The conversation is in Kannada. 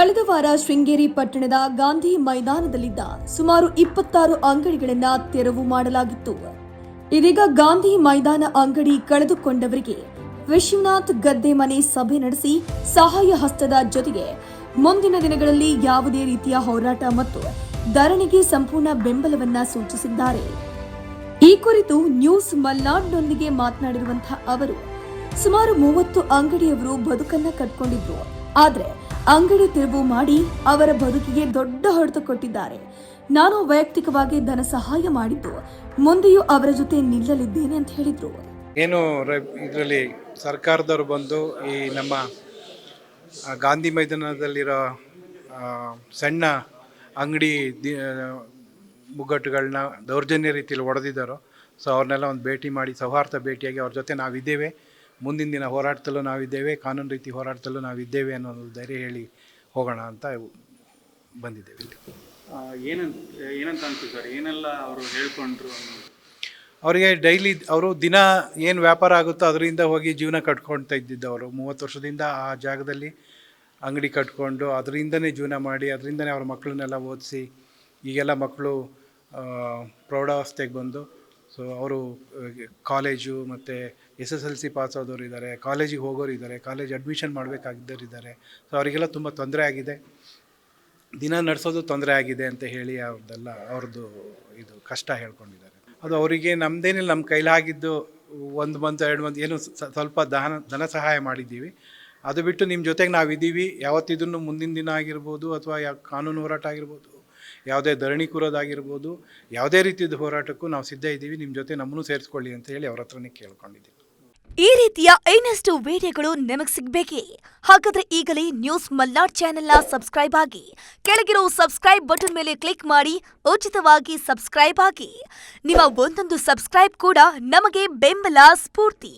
ಕಳೆದ ವಾರ ಶೃಂಗೇರಿ ಪಟ್ಟಣದ ಗಾಂಧಿ ಮೈದಾನದಲ್ಲಿದ್ದ ಸುಮಾರು ಇಪ್ಪತ್ತಾರು ಅಂಗಡಿಗಳನ್ನ ತೆರವು ಮಾಡಲಾಗಿತ್ತು. ಇದೀಗ ಗಾಂಧಿ ಮೈದಾನ ಅಂಗಡಿ ಕಳೆದುಕೊಂಡವರಿಗೆ ವಿಶ್ವನಾಥ್ ಗದ್ದೆ ಮನೆ ಸಭೆ ನಡೆಸಿ ಸಹಾಯ ಹಸ್ತದ ಜೊತೆಗೆ ಮುಂದಿನ ದಿನಗಳಲ್ಲಿ ಯಾವುದೇ ರೀತಿಯ ಹೋರಾಟ ಮತ್ತು ಧರಣಿಗೆ ಸಂಪೂರ್ಣ ಬೆಂಬಲವನ್ನ ಸೂಚಿಸಿದ್ದಾರೆ. ಈ ಕುರಿತು ನ್ಯೂಸ್ ಮಲ್ನಾಡ್ನೊಂದಿಗೆ ಮಾತನಾಡಿರುವಂತಹ ಅವರು, ಸುಮಾರು ಮೂವತ್ತು ಅಂಗಡಿಯವರು ಬದುಕನ್ನ ಕಟ್ಕೊಂಡಿದ್ರು. ಆದ್ರೆ ಅಂಗಡಿ ತೆರವು ಮಾಡಿ ಅವರ ಬದುಕಿಗೆ ದೊಡ್ಡ ಹೊಡೆತ ಕೊಟ್ಟಿದ್ದಾರೆ. ನಾನು ವೈಯಕ್ತಿಕವಾಗಿ ಧನ ಸಹಾಯ ಮಾಡಿದ್ದು, ಮುಂದೆಯೂ ಅವರ ಜೊತೆ ನಿಲ್ಲಲಿದ್ದೇನೆ ಅಂತ ಹೇಳಿದ್ರು. ಏನು ಇದರಲ್ಲಿ ಸರ್ಕಾರದವರು ಬಂದು ಈ ನಮ್ಮ ಗಾಂಧಿ ಮೈದಾನದಲ್ಲಿರೋ ಸಣ್ಣ ಅಂಗಡಿ ಮುಗ್ಗಟ್ಟುಗಳನ್ನ ದೌರ್ಜನ್ಯ ರೀತಿಯಲ್ಲಿ ಒಡೆದಿದ್ದಾರೋ, ಸೊ ಅವ್ರನ್ನೆಲ್ಲ ಒಂದು ಭೇಟಿ ಮಾಡಿ, ಸೌಹಾರ್ದ ಭೇಟಿಯಾಗಿ ಅವ್ರ ಜೊತೆ ನಾವಿದ್ದೇವೆ. ಮುಂದಿನ ದಿನ ಹೋರಾಡ್ತಲೂ ನಾವಿದ್ದೇವೆ ಕಾನೂನು ರೀತಿ ಹೋರಾಡ್ತಲೂ ನಾವಿದ್ದೇವೆ ಅನ್ನೋ ಒಂದು ಧೈರ್ಯ ಹೇಳಿ ಹೋಗೋಣ ಅಂತ ಬಂದಿದ್ದೇವೆ ಇಲ್ಲಿ. ಏನಂತ ಏನಂತ ಅನ್ಸುತ್ತೆ ಸರ್? ಏನೆಲ್ಲ ಅವರು ಹೇಳ್ಕೊಂಡ್ರು ಅವರಿಗೆ ಡೈಲಿ ಅವರು ದಿನ ಏನು ವ್ಯಾಪಾರ ಆಗುತ್ತೋ ಅದರಿಂದ ಹೋಗಿ ಜೀವನ ಕಟ್ಕೊಳ್ತಾ ಇದ್ದಿದ್ದವರು. ಮೂವತ್ತು ವರ್ಷದಿಂದ ಆ ಜಾಗದಲ್ಲಿ ಅಂಗಡಿ ಕಟ್ಕೊಂಡು ಅದರಿಂದನೇ ಜೀವನ ಮಾಡಿ ಅದರಿಂದನೇ ಅವ್ರ ಮಕ್ಕಳನ್ನೆಲ್ಲ ಓದಿಸಿ ಈಗೆಲ್ಲ ಮಕ್ಕಳು ಪ್ರೌಢಾವಸ್ಥೆಗೆ ಬಂದು ಸೊ ಅವರು ಕಾಲೇಜು ಮತ್ತು S S L C pass ಆದವರು ಇದ್ದಾರೆ ಕಾಲೇಜಿಗೆ ಹೋಗೋರು ಇದ್ದಾರೆ ಕಾಲೇಜ್ ಅಡ್ಮಿಷನ್ ಮಾಡಬೇಕಾಗಿದ್ದವ್ರು ಇದ್ದಾರೆ ಸೊ ಅವರಿಗೆಲ್ಲ ತುಂಬ ತೊಂದರೆ ಆಗಿದೆ. ದಿನ ನಡೆಸೋದು ತೊಂದರೆ ಆಗಿದೆ ಅಂತ ಹೇಳಿ ಅವ್ರದ್ದೆಲ್ಲ, ಅವ್ರದ್ದು ಇದು ಕಷ್ಟ ಹೇಳ್ಕೊಂಡಿದ್ದಾರೆ. ಅದು ಅವರಿಗೆ ನಮ್ಮದೇನಿಲ್ಲ ನಮ್ಮ ಕೈಲಾಗಿದ್ದು ಒಂದು ಮಂತ್, ಎರಡು ಮಂತ್, ಏನು ಸ್ವಲ್ಪ ದಾನ, ಧನ ಸಹಾಯ ಮಾಡಿದ್ದೀವಿ. ಅದು ಬಿಟ್ಟು ನಿಮ್ಮ ಜೊತೆಗೆ ನಾವಿದ್ದೀವಿ. ಯಾವತ್ತಿದ್ರು ಮುಂದಿನ ದಿನ ಆಗಿರ್ಬೋದು ಅಥವಾ ಯಾವ ಕಾನೂನು ಹೋರಾಟ ಆಗಿರ್ಬೋದು. ಯಾವುದೇ ಧರಣಿ ಕೂರೋದಾಗಿರ್ಬೋದು, ಯಾವುದೇ ರೀತಿಯ ಹೋರಾಟಕ್ಕೂ ನಾವು ಸಿದ್ಧ ಇದ್ದೀವಿ. ನಿಮ್ಮ ಜೊತೆ ನಮ್ಮನ್ನು ಸೇರಿಸ್ಕೊಳ್ಳಿ ಅಂತ ಹೇಳಿ ಅವ್ರ ಹತ್ರನೇ ಕೇಳ್ಕೊಂಡಿದ್ದೀವಿ ಈ ರೀತಿಯ ಇನ್ನಷ್ಟು ವಿಡಿಯೋಗಳು ನಿಮಗೆ ಸಿಗಬೇಕೇ? ಹಾಗಾದ್ರೆ ಈಗಲೇ ನ್ಯೂಸ್ ಮಲ್ನಾಡ್ ಚಾನೆಲ್ನ ಸಬ್ಸ್ಕ್ರೈಬ್ ಆಗಿ, ಕೆಳಗಿರೋ ಸಬ್ಸ್ಕ್ರೈಬ್ ಬಟನ್ ಮೇಲೆ ಕ್ಲಿಕ್ ಮಾಡಿ, ಉಚಿತವಾಗಿ ಸಬ್ಸ್ಕ್ರೈಬ್ ಆಗಿ. ನಿಮ್ಮ ಒಂದೊಂದು ಸಬ್ಸ್ಕ್ರೈಬ್ ಕೂಡ ನಮಗೆ ಬೆಂಬಲ ಸ್ಫೂರ್ತಿ.